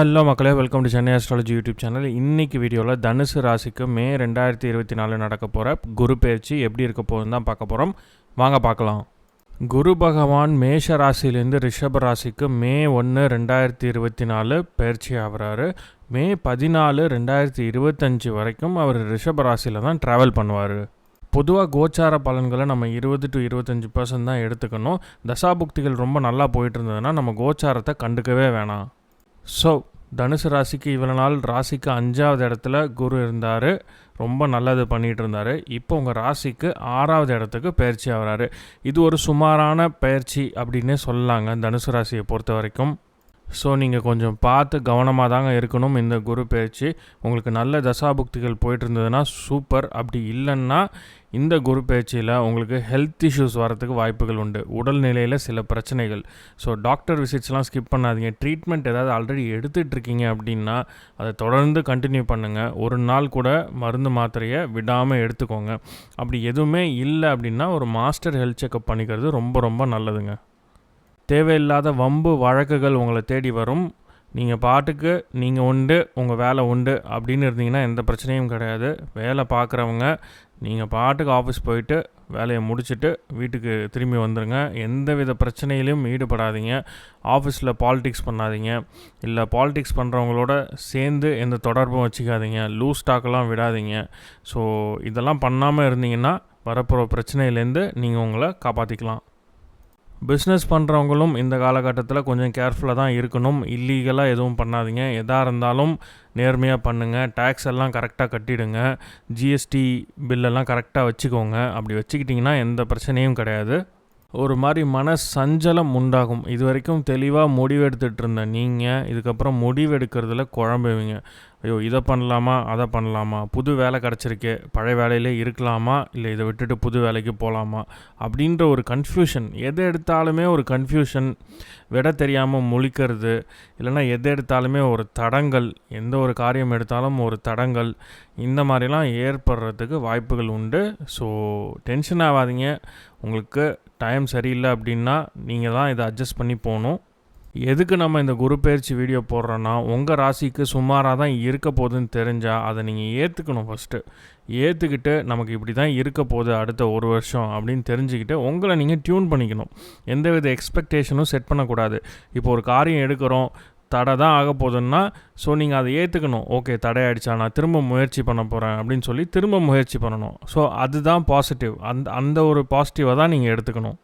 Hello மக்களே welcome to Chennai astrology YouTube channel இன்னைக்கு வீடியோவில் தனுசு ராசிக்கு மே ரெண்டாயிரத்தி இருபத்தி நாலு நடக்க போகிற குரு பயிற்சி எப்படி இருக்க போகுதுன்னு தான் பார்க்க போகிறோம் வாங்க பார்க்கலாம். குரு பகவான் மேஷ ராசிலேருந்து ரிஷப ராசிக்கு மே ஒன்று ரெண்டாயிரத்தி இருபத்தி நாலு பயிற்சி ஆகிறாரு. மே பதினாலு ரெண்டாயிரத்தி இருபத்தஞ்சி வரைக்கும் அவர் ரிஷப ராசியில் தான் ட்ராவல் பண்ணுவார். பொதுவாக கோச்சார பலன்களை நம்ம இருபது டு இருபத்தஞ்சி பர்சன்ட் தான் எடுத்துக்கணும். தசாபுக்திகள் ரொம்ப நல்லா போயிட்டு இருந்ததுன்னா நம்ம கோச்சாரத்தை கண்டுக்கவே வேணாம். ஸோ தனுசு ராசிக்கு இவ்வளோ நாள் ராசிக்கு அஞ்சாவது இடத்துல குரு இருந்தார். ரொம்ப நல்லது பண்ணிகிட்டு இருந்தார். இப்போ உங்கள் ராசிக்கு ஆறாவது இடத்துக்கு பயிற்சி ஆகிறாரு. இது ஒரு சுமாரான பயிற்சி அப்படின்னே சொல்லலாங்க தனுசு ராசியை பொறுத்த வரைக்கும். ஸோ நீங்கள் கொஞ்சம் பார்த்து கவனமாக தாங்க இருக்கணும் இந்த குரு பயிற்சி உங்களுக்கு நல்ல தசாபுக்திகள் போயிட்டு இருந்ததுன்னா சூப்பர். அப்படி இல்லைன்னா இந்த குரு பயிற்சியில் உங்களுக்கு ஹெல்த் இஷ்யூஸ் வரத்துக்கு வாய்ப்புகள் உண்டு. உடல்நிலையில் சில பிரச்சனைகள். ஸோ டாக்டர் விசிட்ஸ்லாம் ஸ்கிப் பண்ணாதீங்க. ட்ரீட்மெண்ட் ஏதாவது ஆல்ரெடி எடுத்துகிட்டு இருக்கீங்க அப்படின்னா அதை தொடர்ந்து கண்டினியூ பண்ணுங்கள் ஒரு நாள் கூட மருந்து மாத்திரையை விடாமல் எடுத்துக்கோங்க. அப்படி எதுவுமே இல்லை அப்படின்னா ஒரு மாஸ்டர் ஹெல்த் செக்கப் பண்ணிக்கிறது ரொம்ப ரொம்ப நல்லதுங்க. தேவையில்லாத வம்பு வழக்குகள் உங்களை தேடி வரும். நீங்கள் பாட்டுக்கு நீங்கள் உண்டு உங்கள் வேலை உண்டு அப்படின்னு இருந்தீங்கன்னா எந்த பிரச்சனையும் கிடையாது. வேலை பார்க்குறவங்க நீங்கள் பாட்டுக்கு ஆஃபீஸ் போயிட்டு வேலையை முடிச்சுட்டு வீட்டுக்கு திரும்பி வந்துடுங்க எந்த வித பிரச்சனையிலையும் ஈடுபடாதீங்க. ஆஃபீஸில் பாலிடிக்ஸ் பண்ணாதீங்க. இல்லை பாலிடிக்ஸ் பண்ணுறவங்களோட சேர்ந்து எந்த தொடர்பும் வச்சுக்காதீங்க. லூஸ் ஸ்டாக்கெல்லாம் விடாதீங்க. ஸோ இதெல்லாம் பண்ணாமல் இருந்தீங்கன்னா வரப்போகிற பிரச்சனையிலேருந்து நீங்கள் உங்களை காப்பாற்றிக்கலாம் பிஸ்னஸ் பண்ணுறவங்களும் இந்த காலகட்டத்தில் கொஞ்சம் கேர்ஃபுல்லாக தான் இருக்கணும். இல்லீகலாக எதுவும் பண்ணாதீங்க. எதாக இருந்தாலும் நேர்மையாக பண்ணுங்கள் டேக்ஸ் எல்லாம் கரெக்டாக கட்டிடுங்க. ஜிஎஸ்டி பில்லெல்லாம் கரெக்டாக வச்சுக்கோங்க. அப்படி வச்சுக்கிட்டிங்கன்னா எந்த பிரச்சனையும் கிடையாது. ஒரு மாதிரி மன சஞ்சலம் உண்டாகும். இது வரைக்கும் தெளிவாக முடிவெடுத்துட்டு இருந்த நீங்கள் இதுக்கப்புறம் முடிவெடுக்கிறதுல குழம்புவீங்க. ஐயோ இதை பண்ணலாமா அதை பண்ணலாமா புது வேலை கிடச்சிருக்கு பழைய வேலையிலே இருக்கலாமா இல்லை இதை விட்டுட்டு புது வேலைக்கு போகலாமா அப்படின்ற ஒரு கன்ஃபியூஷன் எதை எடுத்தாலுமே ஒரு கன்ஃபியூஷன் விட தெரியாமல் முழிக்கிறது இல்லைன்னா எதை எடுத்தாலுமே ஒரு தடங்கள் எந்த ஒரு காரியம் எடுத்தாலும் ஒரு தடங்கள் இந்த மாதிரிலாம் ஏற்படுறதுக்கு வாய்ப்புகள் உண்டு. ஸோ டென்ஷன் ஆகாதீங்க. உங்களுக்கு டைம் சரியில்லை அப்படின்னா நீங்கள் தான் இதை அட்ஜஸ்ட் பண்ணி போகணும். எதுக்கு நம்ம இந்த குரு பயிற்சி வீடியோ போடுறோன்னா உங்கள் ராசிக்கு சுமாராக தான் இருக்க போகுதுன்னு தெரிஞ்சால் அதை நீங்கள் ஏற்றுக்கணும் ஃபஸ்ட்டு ஏற்றுக்கிட்டு நமக்கு இப்படி தான் இருக்க போகுது அடுத்த ஒரு வருஷம் அப்படின்னு தெரிஞ்சுக்கிட்டு உங்களை நீங்கள் டியூன் பண்ணிக்கணும். எந்தவித எக்ஸ்பெக்டேஷனும் செட் பண்ணக்கூடாது. இப்போ ஒரு காரியம் எடுக்கிறோம் தடை தான் ஆக போகுதுன்னா ஸோ நீங்கள் அதை ஏற்றுக்கணும் ஓகே தடை ஆகிடுச்சா நான் திரும்ப முயற்சி பண்ண போகிறேன் அப்படின்னு சொல்லி திரும்ப முயற்சி பண்ணணும். ஸோ அதுதான் பாசிட்டிவ் அந்த அந்த ஒரு பாசிட்டிவாக தான் நீங்கள் எடுத்துக்கணும்.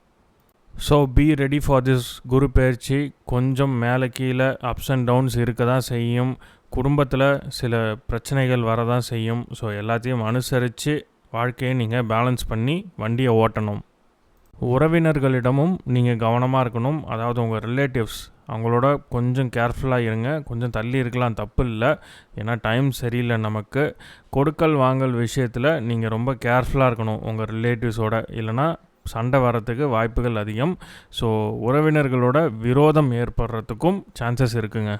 So be ready for this Guru பயிற்சி. கொஞ்சம் மேலே கீழே அப்ஸ் அண்ட் டவுன்ஸ் இருக்க தான் செய்யும். குடும்பத்தில் சில பிரச்சனைகள் வர தான் செய்யும். ஸோ எல்லாத்தையும் அனுசரித்து வாழ்க்கையை நீங்கள் பேலன்ஸ் பண்ணி வண்டியை ஓட்டணும். உறவினர்களிடமும் நீங்கள் கவனமாக இருக்கணும். அதாவது உங்கள் ரிலேட்டிவ்ஸ் அவங்களோட கொஞ்சம் கேர்ஃபுல்லாக இருங்க. கொஞ்சம் தள்ளி இருக்கலாம் தப்பு இல்லை. ஏன்னா டைம் சரியில்லை நமக்கு. கொடுக்கல் வாங்கல் விஷயத்தில் நீங்கள் ரொம்ப கேர்ஃபுல்லாக இருக்கணும் உங்கள் ரிலேட்டிவ்ஸோட இல்லைனா சண்டை வரத்துக்கு வாய்ப்புகள் அதிகம். ஸோ உறவினர்களோட விரோதம் ஏற்படுறதுக்கும் சான்சஸ் இருக்குங்க.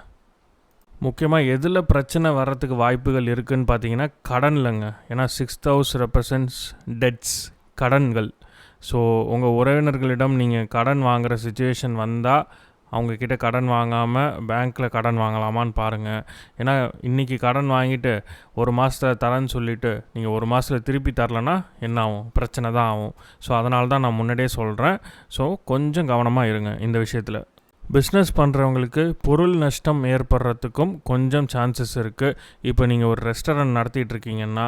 முக்கியமாக எதில் பிரச்சனை வர்றதுக்கு வாய்ப்புகள் இருக்குதுன்னு பார்த்தீங்கன்னா கடன்லங்க. ஏன்னா சிக்ஸ் ஹவுஸ் ரெப்ரசன்ட்ஸ் டெட்ஸ் கடன்கள். ஸோ உங்கள் உறவினர்களிடம் நீங்கள் கடன் வாங்குகிற சுச்சுவேஷன் வந்தால் அவங்கக்கிட்ட கடன் வாங்காமல் பேங்க்கில் கடன் வாங்கலாமான்னு பாருங்கள் ஏன்னா இன்றைக்கி கடன் வாங்கிட்டு ஒரு மாதத்தில் தரேன்னு சொல்லிவிட்டு நீங்கள் ஒரு மாதத்தில் திருப்பி தரலன்னா என்ன ஆகும்? பிரச்சனை தான் ஆகும். ஸோ அதனால தான் நான் முன்னாடியே சொல்கிறேன் ஸோ கொஞ்சம் கவனமாக இருங்க இந்த விஷயத்தில். பிஸ்னஸ் பண்ணுறவங்களுக்கு பொருள் நஷ்டம் ஏற்படுறதுக்கும் கொஞ்சம் சான்சஸ் இருக்குது இப்போ நீங்கள் ஒரு ரெஸ்டாரண்ட் நடத்திட்டு இருக்கீங்கன்னா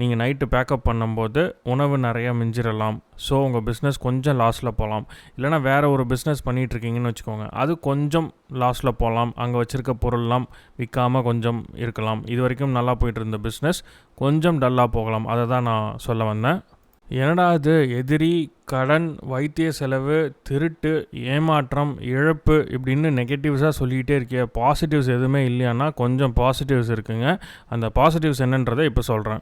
நீங்கள் நைட்டு பேக்கப் பண்ணும்போது உணவு நிறையா மிஞ்சிடலாம் ஸோ உங்கள் பிஸ்னஸ் கொஞ்சம் லாஸில் போகலாம் இல்லைனா வேறு ஒரு பிஸ்னஸ் பண்ணிகிட்ருக்கீங்கன்னு வச்சுக்கோங்க. அது கொஞ்சம் லாஸில் போகலாம் அங்கே வச்சுருக்க பொருள்லாம் விற்காமல் கொஞ்சம் இருக்கலாம். இது வரைக்கும் நல்லா போயிட்டு இருந்த பிஸ்னஸ் கொஞ்சம் டல்லாக போகலாம். அதை தான் நான் சொல்ல வந்தேன். என்னடா அது எதிரி கடன் வைத்திய செலவு திருட்டு ஏமாற்றம் இழப்பு இப்படின்னு நெகட்டிவ்ஸாக சொல்லிக்கிட்டே இருக்கிய. பாசிட்டிவ்ஸ் எதுவுமே இல்லையானா கொஞ்சம் பாசிட்டிவ்ஸ் இருக்குங்க. அந்த பாசிட்டிவ்ஸ் என்னன்றதை இப்போ சொல்கிறேன்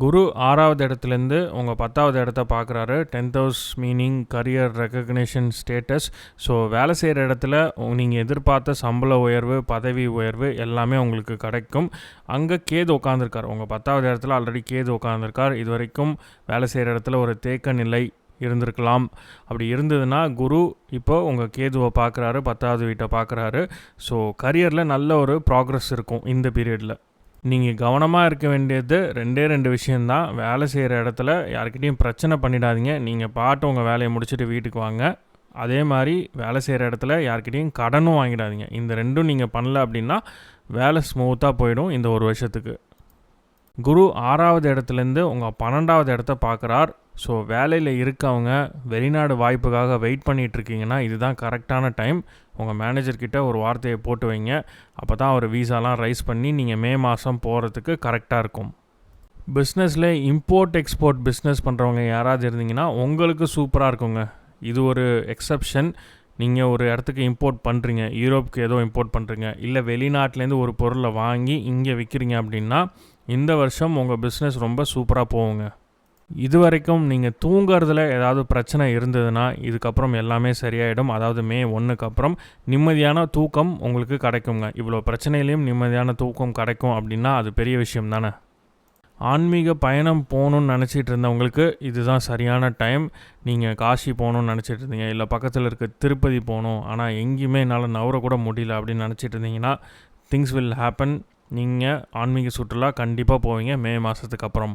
குரு ஆறாவது இடத்துலேருந்து உங்கள் பத்தாவது இடத்த பார்க்குறாரு. Tenth house meaning career recognition status so வேலை செய்கிற இடத்துல நீங்கள் எதிர்பார்த்த சம்பள உயர்வு பதவி உயர்வு எல்லாமே உங்களுக்கு கிடைக்கும். அங்கே கேது உட்காந்துருக்கார் உங்கள் பத்தாவது இடத்துல ஆல்ரெடி கேது உட்காந்துருக்கார் இது வரைக்கும் வேலை செய்கிற இடத்துல ஒரு தேக்க நிலை இருந்திருக்கலாம். அப்படி இருந்ததுன்னா குரு இப்போ உங்கள் கேதுவை பார்க்குறாரு பத்தாவது வீட்டை பார்க்குறாரு. ஸோ கரியரில் நல்ல ஒரு ப்ராக்ரஸ் இருக்கும் இந்த பீரியடில் நீங்கள் கவனமாக இருக்க வேண்டியது ரெண்டே ரெண்டு விஷயந்தான் வேலை செய்கிற இடத்துல யாருக்கிட்டையும் பிரச்சனை பண்ணிடாதீங்க. நீங்கள் பாட்டு உங்கள் வேலையை முடிச்சுட்டு வீட்டுக்கு வாங்க. அதே மாதிரி வேலை செய்கிற இடத்துல யார்கிட்டையும் கடனும் வாங்கிடாதீங்க. இந்த ரெண்டும் நீங்கள் பண்ணல அப்படின்னா வேலை ஸ்மூத்தாக போயிடும் இந்த ஒரு வருஷத்துக்கு. குரு ஆறாவது இடத்துலேருந்து உங்கள் பன்னெண்டாவது இடத்த பார்க்குறார். ஸோ வேலையில் இருக்கவங்க வெளிநாடு வாய்ப்புக்காக வெயிட் பண்ணிகிட்ருக்கீங்கன்னா இதுதான் கரெக்டான டைம். உங்கள் மேனேஜர்கிட்ட ஒரு வார்த்தையை போட்டு வைங்க. அப்போ தான் அவர் வீசாலாம் ரைஸ் பண்ணி நீங்கள் மே மாதம் போகிறதுக்கு கரெக்டாக இருக்கும். பிஸ்னஸில் இம்போர்ட் எக்ஸ்போர்ட் பிஸ்னஸ் பண்ணுறவங்க யாராவது இருந்தீங்கன்னா உங்களுக்கு சூப்பராக இருக்குங்க. இது ஒரு எக்ஸப்ஷன். நீங்கள் ஒரு இடத்துக்கு இம்போர்ட் பண்ணுறீங்க. யூரோப்புக்கு ஏதோ இம்போர்ட் பண்ணுறீங்க. இல்லை வெளிநாட்டிலேருந்து ஒரு பொருளை வாங்கி இங்கே விற்கிறீங்க அப்படின்னா இந்த வருஷம் உங்கள் பிஸ்னஸ் ரொம்ப சூப்பராக போகுங்க. இது வரைக்கும் நீங்கள் தூங்குறதுல ஏதாவது பிரச்சனை இருந்ததுன்னா இதுக்கப்புறம் எல்லாமே சரியாயிடும். அதாவது மே ஒன்றுக்கு அப்புறம் நிம்மதியான தூக்கம் உங்களுக்கு கிடைக்குங்க. இவ்வளோ பிரச்சனையிலையும் நிம்மதியான தூக்கம் கிடைக்கும் அப்படின்னா அது பெரிய விஷயம் தானே. ஆன்மீக பயணம் போகணுன்னு நினச்சிட்டு இருந்தவங்களுக்கு இதுதான் சரியான டைம் நீங்கள் காசி போகணுன்னு நினச்சிட்டு இருந்தீங்க. இல்லை பக்கத்தில் இருக்க திருப்பதி போகணும். ஆனால் எங்கேயுமே என்னால் நவர கூட முடியல அப்படின்னு நினச்சிட்டு இருந்தீங்கன்னா திங்ஸ் வில் ஹேப்பன் நீங்கள் ஆன்மீக சுற்றுலா கண்டிப்பாக போவீங்க மே மாதத்துக்கு அப்புறம்.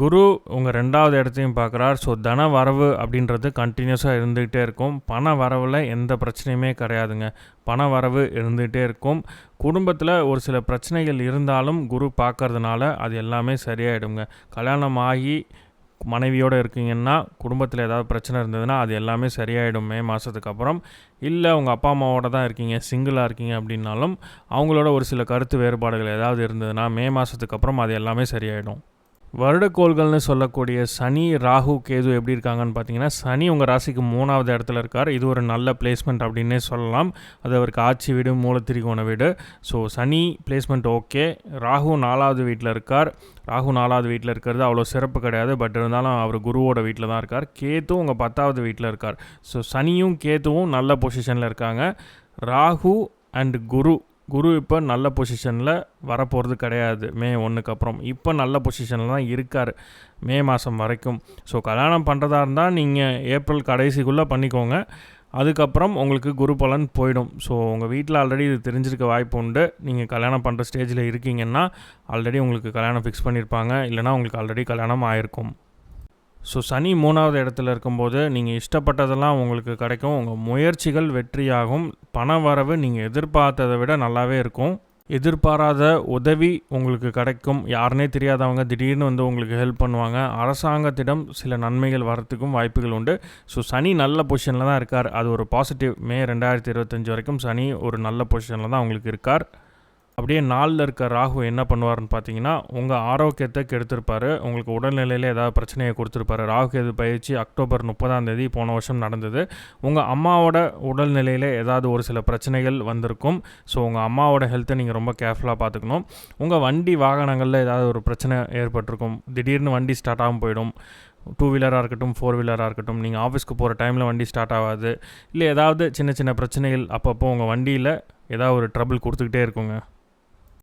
குரு உங்கள் ரெண்டாவது இடத்தையும் பார்க்குறார். ஸோ தன வரவு அப்படின்றது கண்டினியூஸாக இருந்துகிட்டே இருக்கும். பண வரவில் எந்த பிரச்சனையுமே கிடையாதுங்க. பண வரவு இருந்துகிட்டே இருக்கும். குடும்பத்தில் ஒரு சில பிரச்சனைகள் இருந்தாலும் குரு பார்க்கறதுனால அது எல்லாமே சரியாயிடுங்க. கல்யாணம் ஆகி மனைவியோடு இருக்கீங்கன்னா குடும்பத்தில் ஏதாவது பிரச்சனை இருந்ததுன்னா அது எல்லாமே சரியாயிடும் மே மாதத்துக்கு அப்புறம். இல்லை உங்கள் அப்பா அம்மாவோட தான் இருக்கீங்க சிங்கிளாக இருக்கீங்க அப்படின்னாலும் அவங்களோட ஒரு சில கருத்து வேறுபாடுகள் ஏதாவது இருந்ததுன்னா மே மாதத்துக்கு அப்புறம் அது எல்லாமே சரியாயிடும். வருடக்கோள்கள்னு சொல்லக்கூடிய சனி ராகு கேது எப்படி இருக்காங்கன்னு பார்த்தீங்கன்னா சனி உங்கள் ராசிக்கு மூணாவது இடத்துல இருக்கார். இது ஒரு நல்ல பிளேஸ்மெண்ட் அப்படின்னே சொல்லலாம். அது அவருக்கு ஆட்சி வீடு மூலத்திரிகோண வீடு. So Shani placement okay Rahu நாலாவது வீட்டில் இருக்கார். ராகு நாலாவது வீட்டில் இருக்கிறது அவ்வளோ சிறப்பு கிடையாது. பட் இருந்தாலும் அவர் குருவோட வீட்டில் தான் இருக்கார். கேத்து உங்கள் பத்தாவது வீட்டில் இருக்கார். ஸோ சனியும் கேத்துவும் நல்ல பொசிஷனில் இருக்காங்க. ராகு அண்ட் குரு குரு இப்போ நல்ல பொசிஷனில் வரப்போகிறது கிடையாது. மே ஒன்றுக்கு அப்புறம். இப்போ நல்ல பொசிஷனில் தான் இருக்கார். மே மாதம் வரைக்கும். ஸோ கல்யாணம் பண்ணுறதா இருந்தால் நீங்கள் ஏப்ரல் கடைசிக்குள்ளே பண்ணிக்கோங்க. அதுக்கப்புறம் உங்களுக்கு குரு பலன் போயிடும். ஸோ உங்கள் வீட்டில் ஆல்ரெடி இது தெரிஞ்சிருக்க வாய்ப்பு உண்டு. நீங்கள் கல்யாணம் பண்ணுற ஸ்டேஜில் இருக்கீங்கன்னா ஆல்ரெடி உங்களுக்கு கல்யாணம் ஃபிக்ஸ் பண்ணியிருப்பாங்க இல்லைனா உங்களுக்கு ஆல்ரெடி கல்யாணம் ஆயிருக்கும். ஸோ சனி மூணாவது இடத்துல இருக்கும்போது நீங்கள் இஷ்டப்பட்டதெல்லாம் உங்களுக்கு கிடைக்கும். உங்கள் முயற்சிகள் வெற்றியாகும். பண வரவு நீங்கள் எதிர்பார்த்ததை விட நல்லாவே இருக்கும். எதிர்பாராத உதவி உங்களுக்கு கிடைக்கும். யாருனே தெரியாதவங்க திடீர்னு வந்து உங்களுக்கு ஹெல்ப் பண்ணுவாங்க. அரசாங்கத்திடம் சில நன்மைகள் வரத்துக்கும் வாய்ப்புகள் உண்டு. ஸோ சனி நல்ல பொசிஷனில் தான் இருக்கார். அது ஒரு பாசிட்டிவ் மே ரெண்டாயிரத்தி இருபத்தஞ்சி வரைக்கும் சனி ஒரு நல்ல பொசிஷனில் தான் உங்களுக்கு இருக்கார். அப்படியே நாளில் இருக்க ராகு என்ன பண்ணுவார்னு பார்த்தீங்கன்னா உங்கள் ஆரோக்கியத்தை கெடுத்திருப்பார். உங்களுக்கு உடல்நிலையில் ஏதாவது பிரச்சனையை கொடுத்துருப்பாரு. ராகு எது பயிற்சி அக்டோபர் முப்பதாம் தேதி போன வருஷம் நடந்தது. உங்கள் அம்மாவோட உடல்நிலையில் ஏதாவது ஒரு சில பிரச்சனைகள் வந்திருக்கும். ஸோ உங்கள் அம்மாவோட ஹெல்த்தை நீங்கள் ரொம்ப கேர்ஃபுல்லாக பார்த்துக்கணும் உங்கள் வண்டி வாகனங்களில் ஏதாவது ஒரு பிரச்சனை ஏற்பட்டிருக்கும். திடீர்னு வண்டி ஸ்டார்ட் ஆகும் போயிடும். டூ வீலராக இருக்கட்டும் ஃபோர் வீலராக இருக்கட்டும் நீங்கள் ஆஃபீஸ்க்கு போகிற டைமில் வண்டி ஸ்டார்ட் ஆகாது. இல்லை ஏதாவது சின்ன சின்ன பிரச்சனைகள் அப்பப்போ உங்கள் வண்டியில் ஏதாவது ஒரு ட்ரபிள் கொடுத்துக்கிட்டே இருக்குங்க.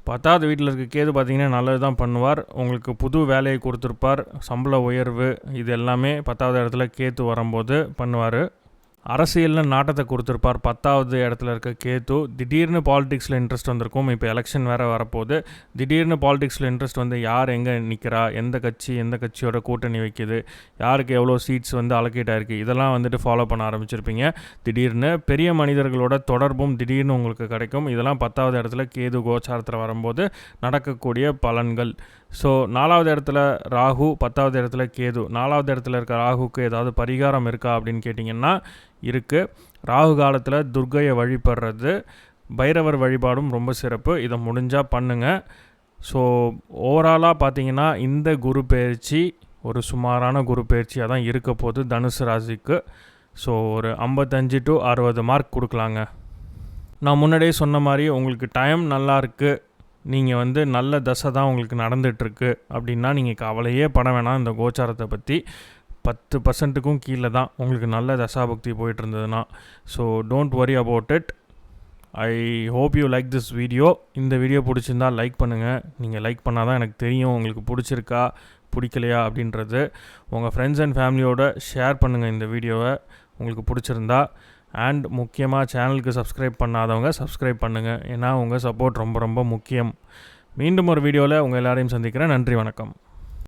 பத்தாவது வீட்டில் இருக்க கேது பார்த்தீங்கன்னா நல்லது தான் பண்ணுவார். உங்களுக்கு புது வேலையை கொடுத்துருப்பார். சம்பள உயர்வு இது எல்லாமே பத்தாவது இடத்துல கேத்து வரும்போது பண்ணுவார். அரசியலில் நாட்டத்தை கொடுத்துருப்பார். பத்தாவது இடத்துல இருக்க கேத்து திடீர்னு பாலிடிக்ஸில் இன்ட்ரெஸ்ட் வந்திருக்கும். இப்போ எலெக்ஷன் வேறு வரப்போகுது. திடீர்னு பாலிடிக்ஸில் இன்ட்ரெஸ்ட் வந்து யார் எங்கே நிற்கிறா எந்த கட்சி எந்த கட்சியோட கூட்டணி வைக்குது? யாருக்கு எவ்வளோ சீட்ஸ் வந்து அலோகேட் ஆயிருக்கு? இதெல்லாம் வந்துட்டு ஃபாலோ பண்ண ஆரம்பிச்சிருப்பீங்க. திடீர்னு பெரிய மனிதர்களோட தொடர்பும் திடீர்னு உங்களுக்கு கிடைக்கும். இதெல்லாம் பத்தாவது இடத்துல கேது கோச்சாரத்தில் வரும்போது நடக்கக்கூடிய பலன்கள். ஸோ நாலாவது இடத்துல ராகு பத்தாவது இடத்துல கேது. நாலாவது இடத்துல இருக்க ராகுக்கு ஏதாவது பரிகாரம் இருக்கா அப்படின்னு கேட்டிங்கன்னா இருக்குது ராகு காலத்தில் துர்க்கையை வழிபடுறது பைரவர் வழிபாடும் ரொம்ப சிறப்பு. இதை முடிஞ்சால் பண்ணுங்கள் ஸோ ஓவராலாக பார்த்தீங்கன்னா இந்த குரு பயிற்சி ஒரு சுமாரான குரு பயிற்சியாக தான் இருக்க போகுது தனுசு ராசிக்கு. ஸோ ஒரு ஐம்பத்தஞ்சு டு அறுபது மார்க் கொடுக்கலாங்க. நான் முன்னாடியே சொன்ன மாதிரி உங்களுக்கு டைம் நல்லா இருக்குது நீங்கள் வந்து நல்ல தசை தான் உங்களுக்கு நடந்துகிட்ருக்கு அப்படின்னா நீங்கள் கவலையே பட வேணாம் இந்த கோச்சாரத்தை பற்றி பத்து பர்சன்ட்டுக்கும் கீழே தான் உங்களுக்கு நல்ல தசாபக்தி போயிட்டு இருந்ததுன்னா so don't worry about it I hope you like this video இந்த வீடியோ பிடிச்சிருந்தா லைக் பண்ணுங்கள் நீங்கள் லைக் பண்ணால் தான் எனக்கு தெரியும் உங்களுக்கு பிடிச்சிருக்கா பிடிக்கலையா அப்படின்றது. உங்கள் ஃப்ரெண்ட்ஸ் அண்ட் ஃபேமிலியோட ஷேர் பண்ணுங்கள் இந்த வீடியோவை உங்களுக்கு பிடிச்சிருந்தா. அண்ட் முக்கியமாக சேனலுக்கு சப்ஸ்கிரைப் பண்ணாதவங்க சப்ஸ்கிரைப் பண்ணுங்கள் ஏன்னா உங்கள் சப்போர்ட் ரொம்ப ரொம்ப முக்கியம். மீண்டும் ஒரு வீடியோவில் உங்கள் எல்லாரையும் சந்திக்கிறேன். நன்றி வணக்கம்.